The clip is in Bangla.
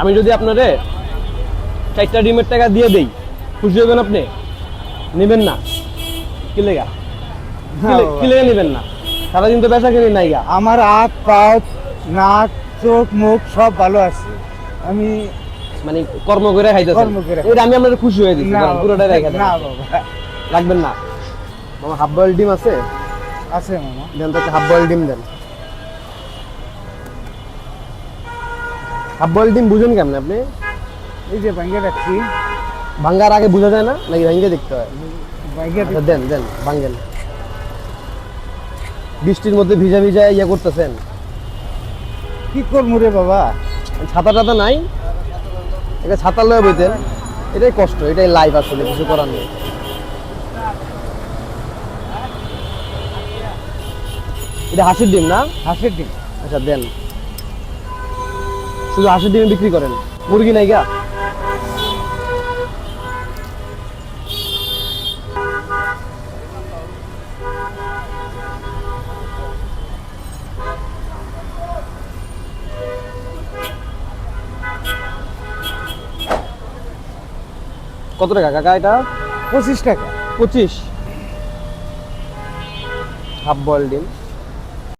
আমি যদি আপনারে চারটা ডিমের টাকা দিয়ে দেই খুশি হবেন আপনি? নেবেন না। কি লেগা? কি নেবেন না? সারাদিন তো বেচা কিনে নাই গা। আমার হাত পাও নাক চোখ মুখ সব ভালো আছে। আমি মানে কর্ম করে কর্ম করে। এটা আমি আপনাদের খুশি হয়ে দিচ্ছি পুরোটাই রেখে না বাবা। রাখবেন না। মামা হাফ বয়েল ডিম আছে? আছে মামা। দেন তো হাফ বয়েল ডিম দেন। হাফ বয়েল ডিম বুঝেন কেমন আপনি? এই যে ভাঙ্গে রাখছি। ভাঙ্গার আগে বোঝা যায় না? নাকি ভাঙ্গে দেখতে হয়? আচ্ছা, দেন দেন ভাঙ্গেন। বৃষ্টির মধ্যে ভিজা ভিজা ইয়ে করতেছেন। কি করব রে বাবা? ছাতা টাতা নাই? এটা ছাতা লয়ে বইতেন। এটাই কষ্ট এটাই লাইফ আসলে কিছু করার নেই। এটা হাসির ডিম না? হাঁসের ডিম। আচ্ছা দেন। শুধু হাঁসের ডিম বিক্রি করেন মুরগি নাই গা। কত টাকা কাকা এটা? পঁচিশ টাকা। পঁচিশ। হাফ বয়েল ডিম।